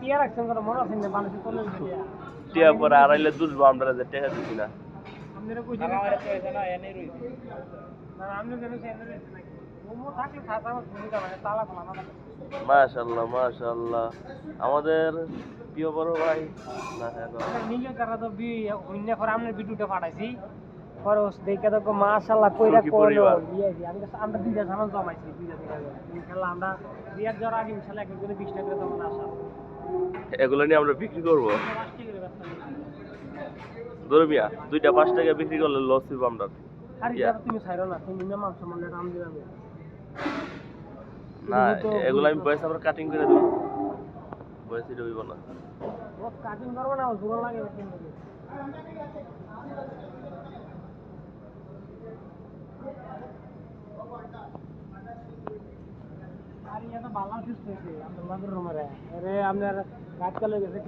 টিয়া মনে পরে আড়াইলে দুধবো আমরা যে টেকা না। আমার মানে তালা খোলা না থাকে মাশাল্লাহ মাশাল্লাহ আমাদের প্রিয় বড় ভাই না আমরা নিজে তারা তো বি অন্য করে আপনার ভিডিওটা পাঠাইছি খরচ দেখে তো মাশাআল্লাহ কইরা করল পরিবার। ইয়ে আমি আমরা দুইটা জমাইছি দুইটা দুইটা করে। আমরা বিয়ার যাওয়ার আগে ইনশাআল্লাহ এক একজনে বিশ টাকা করে জমা আসা এগুলো নিয়ে আমরা বিক্রি করব। ধরে মিয়া দুইটা পাঁচ টাকা বিক্রি করলে লস হইব আমরা। না এগুলো আমি বয়স আবার কাটিং করে দেবো। বয়স এটা হইব না। কাটিং করব না লাগে আর ইয়া তো আপনার काट का लोगे